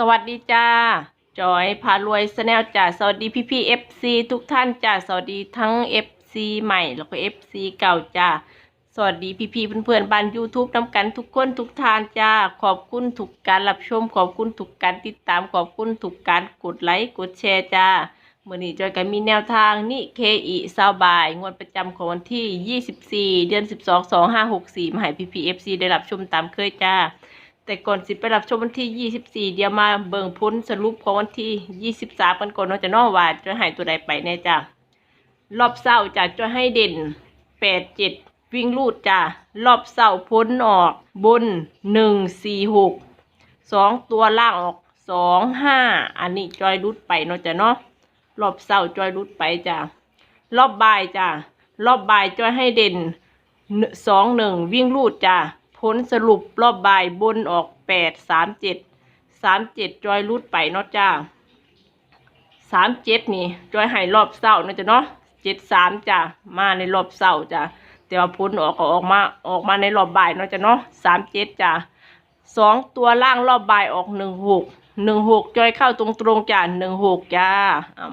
สวัสดีจ้า จอยพารวยสแนลจ้าสวัสดีพี่พี่เอฟซีทุกท่านจ้าสวัสดีทั้งเอฟซีใหม่แล้วก็เอฟซีเก่าจ้าสวัสดีพี่พี่เพื่อนๆบ้าน YouTube น้ำกันทุกคนทุกท่านจ้าขอบคุณทุกการรับชม ขอบคุณทุกการติดตามขอบคุณทุกการกดไลค์กดแชร์จ้าเมื่อนี้จอยก็มีแนวทางนี่เคอีซาวบายงวดประจำของวันที่ 24 เดือน 12 2564มาให้พี่พี่เอฟซีได้รับชมตามเคยจ้า แต่ก่อนสิไปรับชมวันที่ 24 เดี๋ยวมาเบิ่งพ้นสรุปของวันที่ 23 กันก่อนเนาะจะนอว่าจะให้ตัวใดไปแน่จ้ะรอบเศร้าจะจะให้เด่น 8 7 วิ่งลูดจ้ะรอบเศร้าพ้นออกบน 1 4 6 2 ตัวล่างออก 2 5 อันนี้จอยรุดไปเนาะจ้ะเนาะรอบเศร้าจอยรุดไปจ้ะรอบบ่ายจ้ะรอบบ่ายจอยให้เด่นสองหนึ่งวิ่งลูดจ้า ผลสรุปรอบบ่ายบนออกแปดสามเจ็ดสามเจ็ดจอยลูดไปเนาะจ้าสามเจ็ดนี่จอยให้รอบเศร้าเนาะจ้ะเนาะเจ็ดสามจ้ามาในรอบเศร้าจ้าแต่ว่าผลออกก็ออกมาออกมาในรอบบ่ายเนาะจ้ะเนาะสามเจ็ดจ้าสองตัวล่างรอบบ่ายออกหนึ่งหกหนึ่งหกจอยเข้าตรงตรงจ้าหนึ่งหกจ้า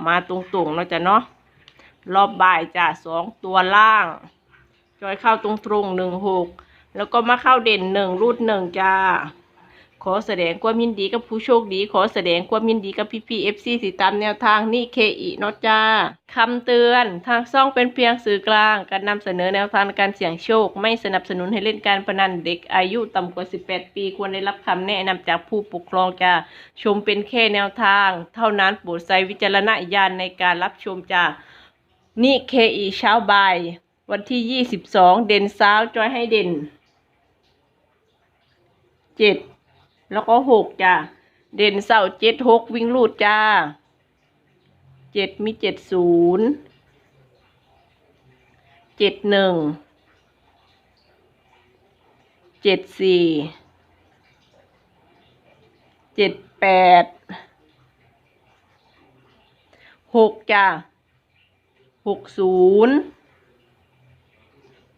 มาตรงตรงเนาะจ้ะเนาะรอบบ่ายจ้าสองตัวล่าง จอยเข้าตรงตรงหนึ่งหก แล้วก็มาเข้าเด่นหนึ่งรูดหนึ่งจ้า ขอแสดงความยินดีกับผู้โชคดี ขอแสดงความยินดีกับพี่พีเอฟซีติตามแนวทางนี่เคอีนาะจ้าคำเตือนทางซ่องเป็นเพียงสื่อกลาง การนำเสนอแนวทางการเสี่ยงโชค ไม่สนับสนุนให้เล่นการพนันเด็กอายุต่ำกว่า 18 ปีควรได้รับคำแนะนำจากผู้ปกครองจ้าชมเป็นแค่แนวทาง เท่านั้นโปรดใช้วิจารณญาณในการรับชมจ้านี่เคอีเช้าบ่ายวันที่ยี่สิบสองเด่นเสาจอยให้เด่น เจ็ดแล้วก็หกจ้าเด่นเสาเจ็ดหกวิ่งลูดจ้าเจ็ดมีเจ็ดศูนย์เจ็ดหนึ่งเจ็ดสี่เจ็ดแปดหกจ้าหกศูนย์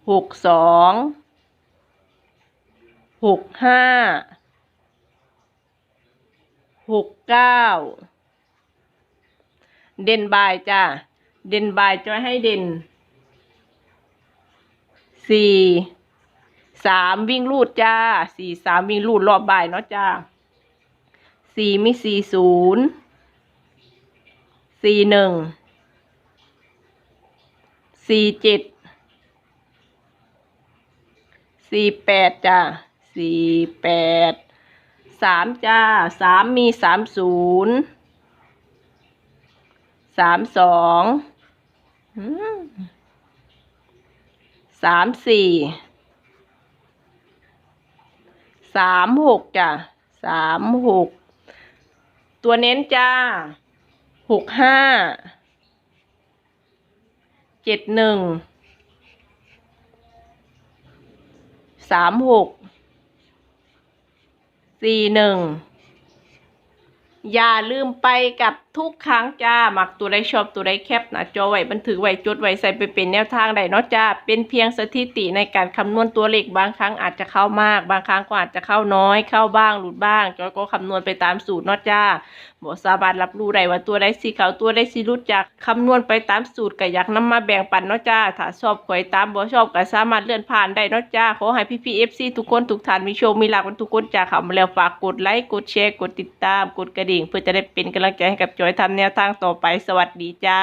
หกสอง หกห้าหกเก้าเด่นบายจ้าเด่นบายจะให้เด่นสี่สามวิ่งลูดจ้าสี่สามวิ่งลูดรอบบ่ายเนาะจ้าสี่มีสี่ศูนย์สี่หนึ่งสี่เจ็ดสี่แปดจ้า สี่แปดสามจ้าสามมีสามศูนย์สามสองสามสี่สามหกจ้าสามหกตัวเน้นจ้าหกห้าเจ็ดหนึ่งสามหก สี่หนึ่ง อย่าลืมไปกับทุกครั้งจ้าหมักตัวใดชอบตัวใดแคปหนะจอไว้บันทึกไว้จดไว้ใส่ไปเป็นแนวทางใดเนาะจ้าเป็นเพียงสถิติในการคำนวณตัวเลขบางครั้งอาจจะเข้ามาก บางครั้งก็อาจจะเข้าน้อย เข้าบ้างหลุดบ้างจอยก็คำนวณไปตามสูตรเนาะจ้าบ่สามารถรับรู้ได้ว่าตัวใดสีเขาตัวใดสีรุดจากคำนวณไปตามสูตรก็อยากนำมาแบ่งปันเนาะจ้าถ้าชอบข่อยตามบ่ชอบก็สามารถเลื่อนผ่านได้เนาะจ้าขอให้พี่พีเอฟซีทุกคนทุกท่านมีโชคมีลาภกันทุกคนจ้าเข้ามาแล้วฝากกดไลค์กดแชร์กดติดตามกดกระดิ่ง เพื่อจะได้เป็นกำลังใจให้กับจอยทำแนวทางต่อไปสวัสดีจ้า